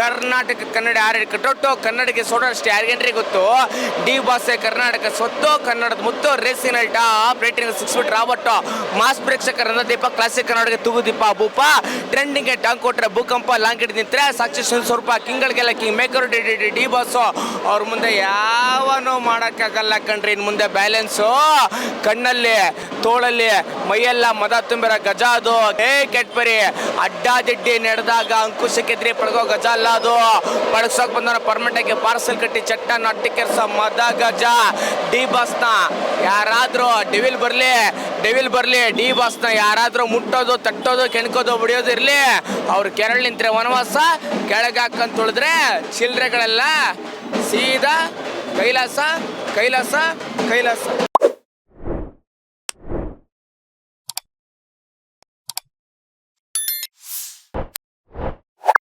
ಕರ್ನಾಟಕ ಕನ್ನಡ ಯಾರು ಕಟ್ಟೊಟ್ಟು ಕನ್ನಡಕ್ಕೆ ಸೋಡಷ್ಟು ಯಾರಿಗೇನ್ರಿ ಗೊತ್ತು? ಡಿ ಬಾಸೆ ಕರ್ನಾಟಕ ಸೊತ್ತು ಕನ್ನಡದ ಮುತ್ತು ರೇಸಿನ top rating six feet robot mass ಪ್ರೇಕ್ಷಕರ ದೀಪ ಕ್ಲಾಸಿಕ್ ಕನ್ನಡಕ್ಕೆ ತೂಗು ದೀಪ, ಭೂಪ. ಟ್ರೆಂಡಿಂಗ್ಗೆ ಟಾಂಗ್ ಕೊಟ್ರೆ ಭೂಕಂಪ ಲಾಂಗ್ ಹಿಡಿದು ನಿಂತ್ರೆ ಸಾಕ್ಷಿ ಸ್ವರೂಪ, ಕಿಂಗಳಿಗೆಲ್ಲ king maker D D D boss ಅವ್ರ ಮುಂದೆ ಯಾವನೂ ಮಾಡೋಕ್ಕಾಗಲ್ಲ ಕಣ್ರಿ. ಇನ್ನು ಮುಂದೆ ಬ್ಯಾಲೆನ್ಸು ಕಣ್ಣಲ್ಲಿ ತೋಳಲ್ಲಿ ಮೈಯೆಲ್ಲ ಮದ ತುಂಬಿರೋ ಗಜ ಅದು. ಏ, ಕೆಟ್ಪರಿ, ಅಡ್ಡಾದಿಡ್ಡಿ ನಡೆದಾಗ ಅಂಕುಶಕ್ಕೆದ್ರಿ ಪಡ್ಕೋ ಗಜ ಅಲ್ಲ ಅದು. ಪಳಗ್ಸೋಕ್ ಬಂದ ಪರ್ಮನೆಂಟ್ ಆಗಿ ಪಾರ್ಸಲ್ ಕಟ್ಟಿ ಚಟ್ಟ ನಟ್ಟಿ ಕೆರ್ಸ ಮದ ಗಜ. ಡಿ ಬಾಸ್ನ ಯಾರಾದ್ರೂ ಡೆವಿಲ್ ಬರಲಿ ಡೆವಿಲ್ ಬರಲಿ, ಡಿ ಬಾಸ್ನ ಯಾರಾದ್ರೂ ಮುಟ್ಟೋದು, ತಟ್ಟೋದು, ಕೆಣಕೋದು ಇರ್ಲಿ. ಅವ್ರು ಕೆರಳು ನಿಂತ್ರೆ ವನವಾಸ ಕೆಳಗಾಕಂತ ಉಳಿದ್ರೆ ಚಿಲ್ರೆಗಳೆಲ್ಲ ಸೀದಾ ಕೈಲಾಸ ಕೈಲಾಸ ಕೈಲಾಸ.